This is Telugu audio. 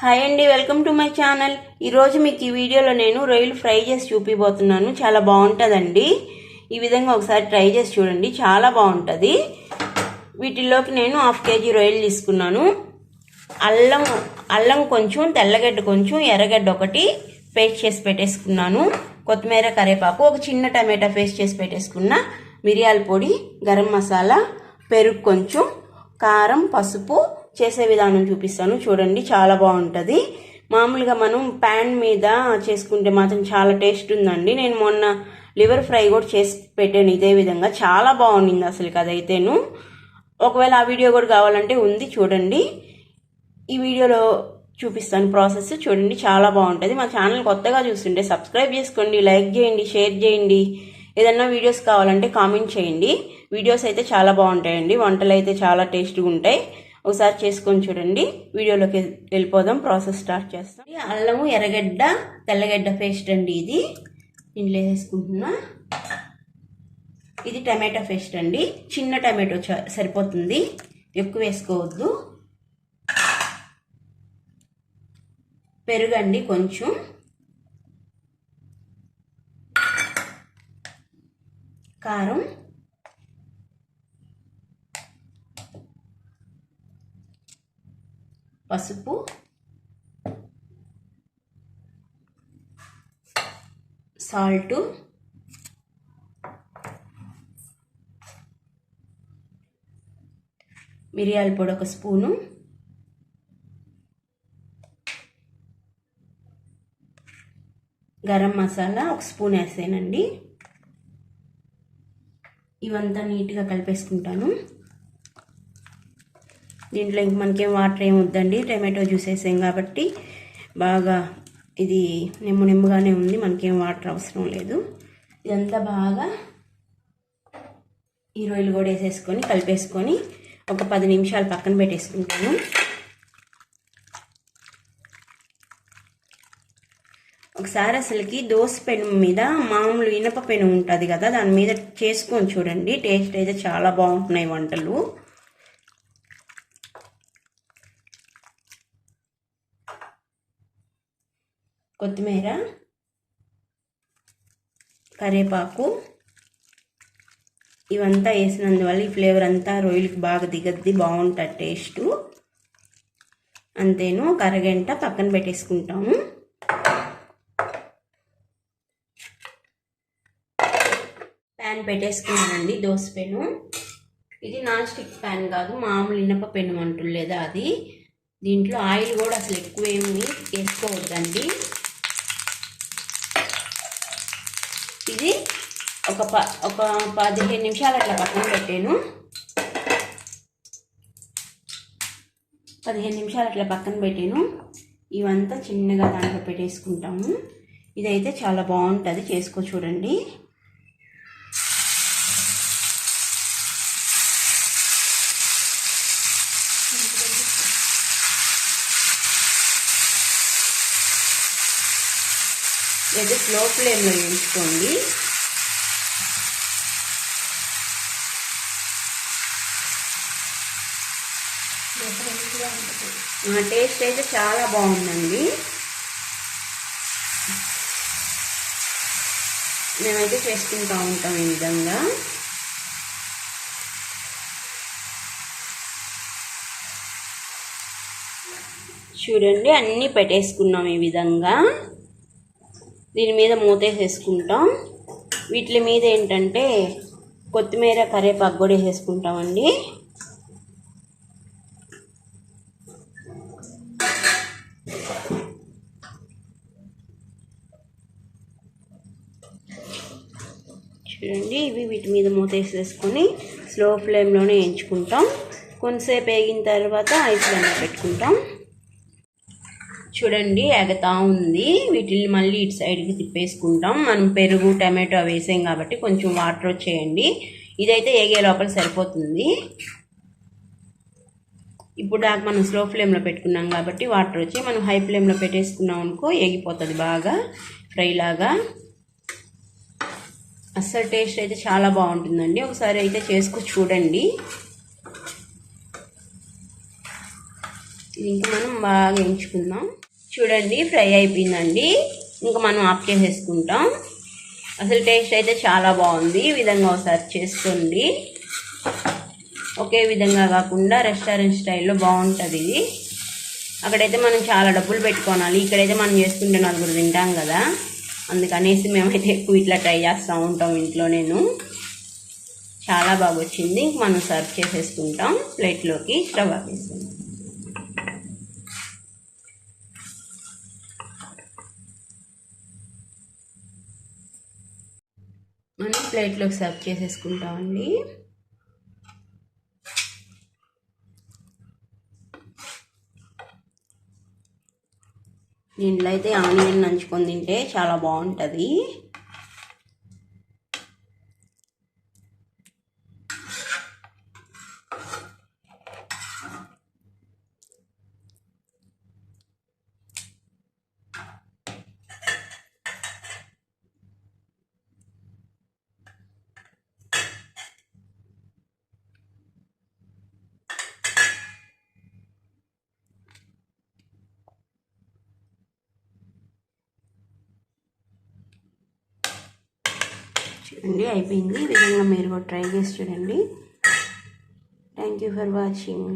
హాయ్ అండి వెల్కమ్ టు మై ఛానల్. ఈరోజు మీకు ఈ వీడియోలో నేను రొయ్యలు ఫ్రై చేసి చూపిపోతున్నాను చాలా బాగుంటుందండి. ఈ విధంగా ఒకసారి ట్రై చేసి చూడండి. చాలా బాగుంటుంది. వీటిల్లోకి నేను హాఫ్ కేజీ రొయ్యలు తీసుకున్నాను. అల్లం అల్లం కొంచెం తెల్లగడ్డ కొంచెం ఎర్రగడ్డ ఒకటి పేస్ట్ చేసి పెట్టేసుకున్నాను. కొత్తిమీర కరివేపాకు ఒక చిన్న టమాటా పేస్ట్ చేసి పెట్టేసుకున్న మిరియాల పొడి గరం మసాలా పెరుగు కొంచెం కారం పసుపు చేసే విధానం చూపిస్తాను. చూడండి చాలా బాగుంటుంది. మామూలుగా మనం ప్యాన్ మీద చేసుకుంటే మాత్రం చాలా టేస్ట్ ఉందండి. నేను మొన్న లివర్ ఫ్రై కూడా చేసి పెట్టాను ఇదే విధంగా. చాలా బాగుండింది అసలు అదైతేను ఒకవేళ ఆ వీడియో కూడా కావాలంటే ఉంది చూడండి. ఈ వీడియోలో చూపిస్తాను ప్రాసెస్ చూడండి చాలా బాగుంటుంది. మా ఛానల్ కొత్తగా చూస్తుంటే సబ్స్క్రైబ్ చేసుకోండి లైక్ చేయండి షేర్ చేయండి. ఏదన్నా వీడియోస్ కావాలంటే కామెంట్ చేయండి. వీడియోస్ అయితే చాలా బాగుంటాయండి. వంటలు అయితే చాలా టేస్ట్గా ఉంటాయి. ఒకసారి చేసుకొని చూడండి. వీడియోలోకి వెళ్ళిపోదాం. ప్రాసెస్ స్టార్ట్ చేస్తాం. అల్లము ఎర్రగడ్డ తెల్లగడ్డ పేస్ట్ అండి ఇది. ఇంట్లో వేసుకుంటున్నా ఇది టమాటో పేస్ట్ అండి. చిన్న టమాటో చ- సరిపోతుంది. ఎక్కువ వేసుకోవద్దు. పెరుగండి కొంచెం. కారం. పసుపు. సాల్టు. మిరియాల పొడి ఒక స్పూను. గరం మసాలా ఒక స్పూన్ వేసానండి. ఇవంతా నీట్గా కలిపేసుకుంటాను. దీంట్లో ఇంక మనకేం వాటర్ ఏం వద్దండి. టమాటో జ్యూస్ వేసాం కాబట్టి బాగా ఇది నిమ్ము నిమ్ముగానే ఉంది. మనకేం వాటర్ అవసరం లేదు. ఇదంతా బాగా ఈ రొయ్యలు కూడా వేసేసుకొని కలిపేసుకొని ఒక పది నిమిషాలు పక్కన పెట్టేసుకుంటాను. ఒకసారి అసలుకి దోశ పెను మీద మామూలు ఇనప పెను ఉంటుంది కదా దాని మీద చేసుకొని చూడండి. టేస్ట్ అయితే చాలా బాగుంటున్నాయి వంటలు. కొత్తిమీర కరివేపాకు ఇవంతా వేసినందువల్ల ఈ ఫ్లేవర్ అంతా రొయ్యలకి బాగా దిగద్ది బాగుంటుంది టేస్ట్. అంతేను ఒక అరగంట పక్కన పెట్టేసుకుంటాము. ప్యాన్ పెట్టేసుకున్నానండి దోశ పెను. ఇది నాన్ స్టిక్ ప్యాన్ కాదు మామూలు ఇనప పెను అంటులేదా అది. దీంట్లో ఆయిల్ కూడా అసలు ఎక్కువ ఏమి వేసుకోవద్దండి. ఒక ప ఒక పదిహేను నిమిషాలు అట్లా పక్కన పెట్టాను. పదిహేను నిమిషాలు అట్లా పక్కన పెట్టాను. ఇవంతా చిన్నగా దాంట్లో పెట్టేసుకుంటాము. ఇదైతే చాలా బాగుంటుంది. చేసుకో చూడండి. అయితే స్లో ఫ్లేమ్లో వేయించుకోండి. టేస్ట్ అయితే చాలా బాగుందండి. మేమైతే చేసుకుంటూ ఉంటాం ఈ విధంగా. చూడండి అన్నీ పెట్టేసుకున్నాం ఈ విధంగా. దీని మీద మూతేసేసుకుంటాం వీటి మీద ఏంటంటే కొత్తిమీర కరేపాకు కూడా వేసేసుకుంటామండి. చూడండి ఇవి వీటి మీద మూతేసేసుకొని స్లో ఫ్లేమ్లోనే వేయించుకుంటాం కొంతసేపు వేగిన తర్వాత ఐస్ ఫ్లేమ్లో పెట్టుకుంటాం. చూడండి ఎగతా ఉంది. వీటిని మళ్ళీ ఇటు సైడ్కి తిప్పేసుకుంటాం. మనం పెరుగు టమాటో వేసాం కాబట్టి కొంచెం వాటర్ వచ్చేయండి. ఇదైతే ఏగే లోపల సరిపోతుంది. ఇప్పుడు దాకా మనం స్లో ఫ్లేమ్లో పెట్టుకున్నాం కాబట్టి వాటర్ వచ్చి మనం హై ఫ్లేమ్లో పెట్టేసుకున్నాం అనుకో ఏగిపోతుంది బాగా ఫ్రై లాగా. అస్సలు టేస్ట్ అయితే చాలా బాగుంటుందండి. ఒకసారి అయితే చేసుకొని చూడండి. ఇది ఇంకా మనం బాగా ఎంచుకుందాం చూడండి ఫ్రై అయిపోయిందండి. ఇంకా మనం ఆఫ్ చేసేసుకుంటాం. అసలు టేస్ట్ అయితే చాలా బాగుంది. ఈ విధంగా ఒకసారి చేసుకోండి. ఒకే విధంగా కాకుండా రెస్టారెంట్ స్టైల్లో బాగుంటుంది ఇది. అక్కడైతే మనం చాలా డబ్బులు పెట్టుకోవాలి. ఇక్కడైతే మనం చేసుకుంటే నలుగురు తింటాం కదా. అందుకనేసి మేమైతే ఎక్కువ ఇట్లా ట్రై చేస్తూ ఉంటాం ఇంట్లో నేను. చాలా బాగా వచ్చింది మనం సర్వ్ చేసేసుకుంటాం ప్లేట్లోకి స్టవ్ ఆపేసుకుంటాం. మనం ప్లేట్లోకి సర్వ్ చేసేసుకుంటామండి. దీంట్లో అయితే ఆనియన్ నంచుకొని తింటే చాలా బాగుంటుంది. చూడండి అయిపోయింది. ఈ విధంగా మీరు కూడా ట్రై చేసి చూడండి. Thank you for watching